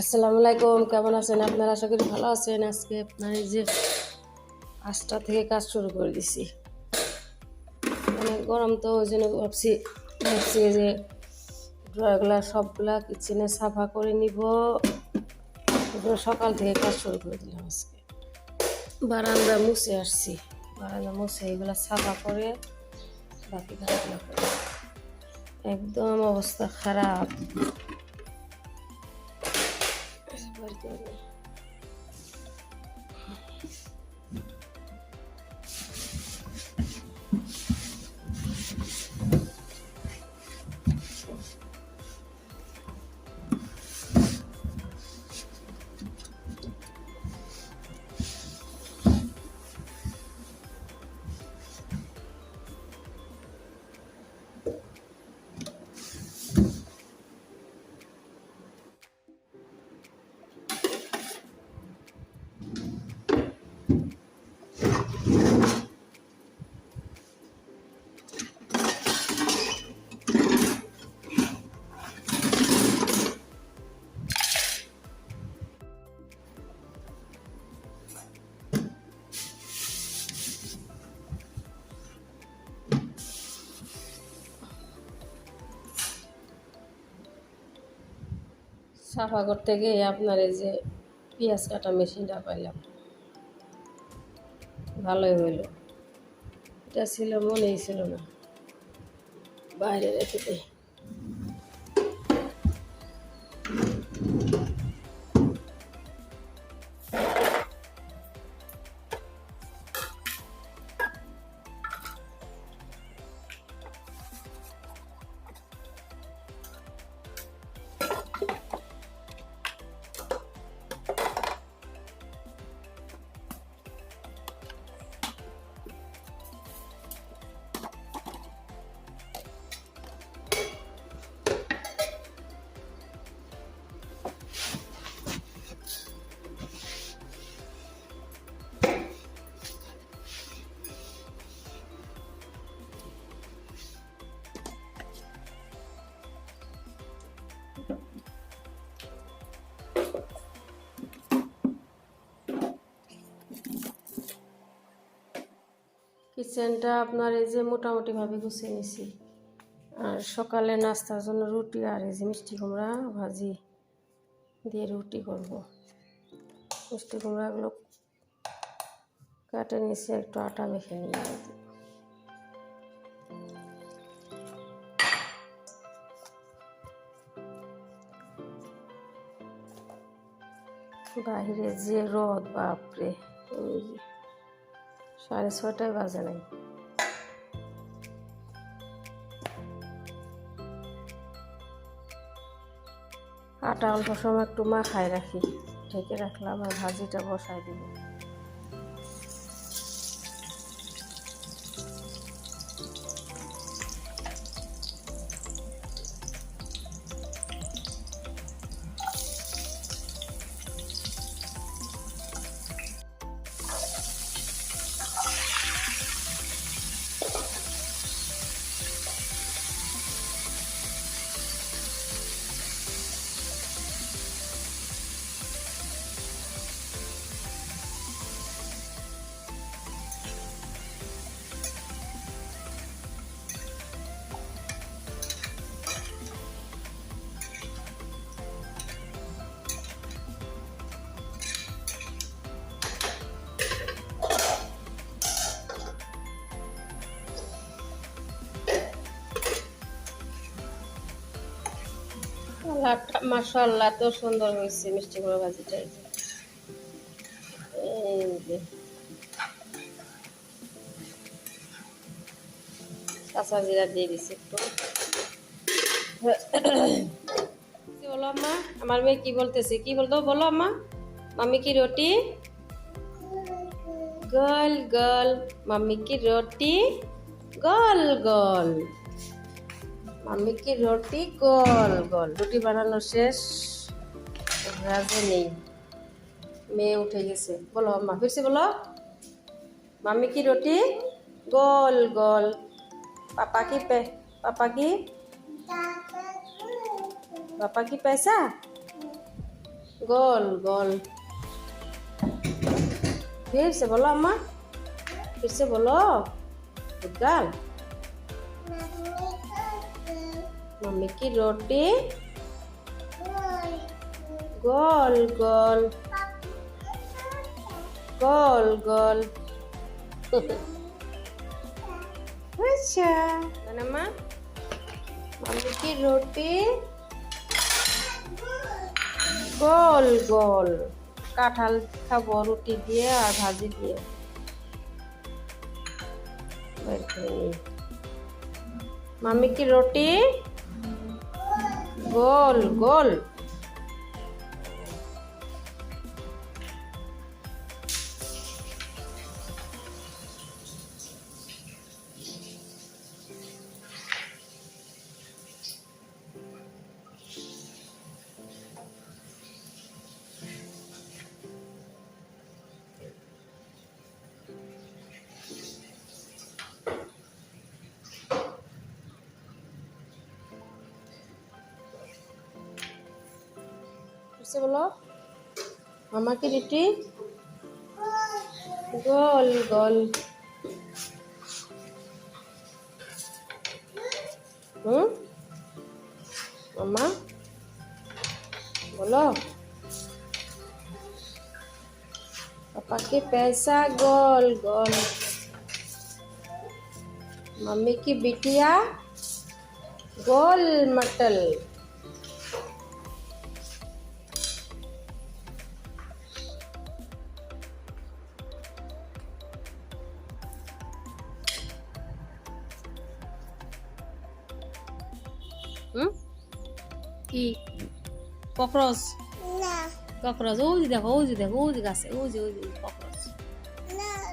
আসসালামু আলাইকুম, কেমন আছেন? আপনারা আশা করি ভালো আছেন। আজকে আপনার এই যে পাঁচটা থেকে কাজ শুরু করে দিছি। অনেক গরম তো, ওই জন্য ভাবছি ভাবছি যে ড্রয়ারগুলা, সবগুলা কিচেনে সাফা করে নিব। সকাল থেকে কাজ শুরু করে দিলাম আজকে। বারান্দা মুছে আসছি। বারান্দা মুছে এগুলা সাফা করে বাকি একদম অবস্থা খারাপ। বের করে সাফা করতে গিয়ে আপনার এই যে পেঁয়াজ কাটা মেশিনটা পাইলাম। ভালোই হইল। এটা ছিল মনেই ছিল না। বাইরে রেখে দিই। কিচেনটা আপনার এই যে মোটামুটিভাবে গুছিয়ে নিছি। আর সকালে নাস্তার জন্য রুটি আর এই যে মিষ্টি কুমড়া ভাজি দিয়ে রুটি করব। মিষ্টি কুমড়াগুলো কাটে নিছি, একটু আটা মেখে নিয়ে বাহিরে যে রোদ, বাপরে ওই সাড়ে ছটায় বাজে নাই। আটা অল্প সময় একটু মাখায় রাখি, ঢেকে রাখলাম আর ভাজিটা বসাই দিব। মাসাল্লাহ এত সুন্দর হয়েছে মিষ্টি কুমড়া ভাজিটা এই যে। কাঁচা জিরা দিয়ে দিছি একটু। বলো আম্মা? আমার মেয়ে কি বলতেছে? কি বলতো? বলো আম্মা। মাম্মি কি রুটি? গল গল। মাম্মি কি রুটি? গল গল। মাম্মি কি রুটি? গোল গোল। রুটি বানানো শেষ। রাজে নেই। মেয়ে উঠে গেছে। বলো মা ফিরছে বলো? মাম্মি কি রুটি? গোল গোল। পাপা কি পে, পাপা কি? পাপা কি পয়সা গোল গোল। ফিরছে বলো, আম্মা? ফিরছে বলো? গাল మమ్మీకి రొట్టె గోల్ గోల్ గోల్ గోల్ అచ్చా మనమ్మా మమ్మీకి రొట్టె গোল গোল কাঁঠাল খাব রুটি দিয়ে আর ভাজি দিয়ে মামি কি রুটি গোল গোল फिर से बोलो मामा की रोटी गोल गोल हम्म मामा बोलो पापा के पैसा गोल गोल मम्मी की बिटिया गोल मटल হুম? কি? ককরোচ? ককরোচ। ওই যে দেখো ওই যে দেখো ওই যে গাছে ওই যে ওই যে ককরোচ।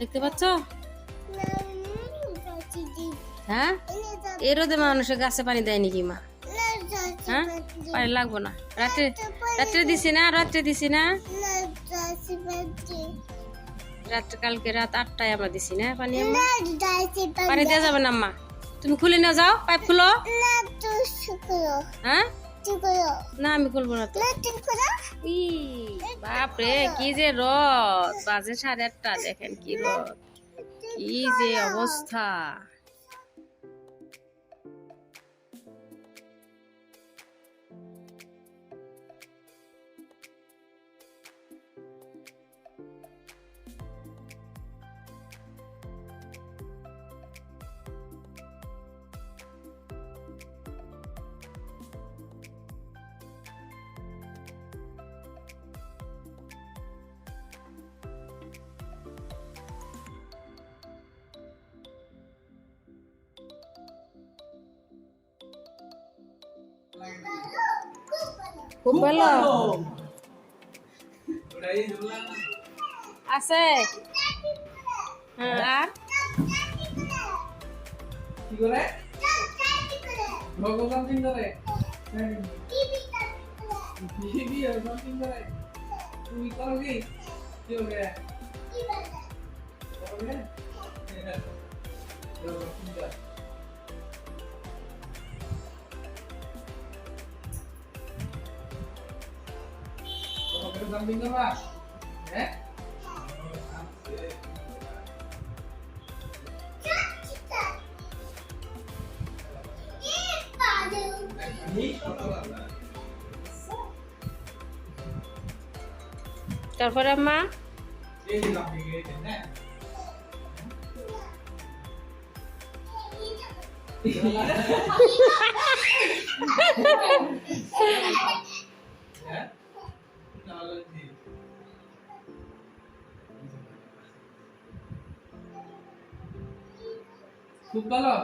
দেখতে পাচ্ছ? হ্যাঁ? এ রোদে মানুষের গাছে পানি দেয় নাকি মা? হ্যাঁ? পানি লাগবো না। রাত্রে রাত্রে দিছি না রাত্রে দিছি না। রাত্রে কালকে রাত আটটায় আমরা দিছি না পানি? পানি দেওয়া যাবে না আম্মা। তুমি খুলে নিয়ে যাও পাইপ খুলো। হ্যাঁ? না আমি খুলবো না তো। ই, বাপরে কি যে রদ। বাজে সাড়ে আটটা দেখেন কি রদ। কি যে অবস্থা। খুব ভালো আছে হ্যাঁ আর কি করে ভগবান সিং করে টিভি আর সামথিং করে তুমি করো কি কি হবে করবে সামথিং করবা হ্যাঁ তারপরে আম্মা এই যে সামথিং হ্যাঁ হ্যাঁ খুব ভালো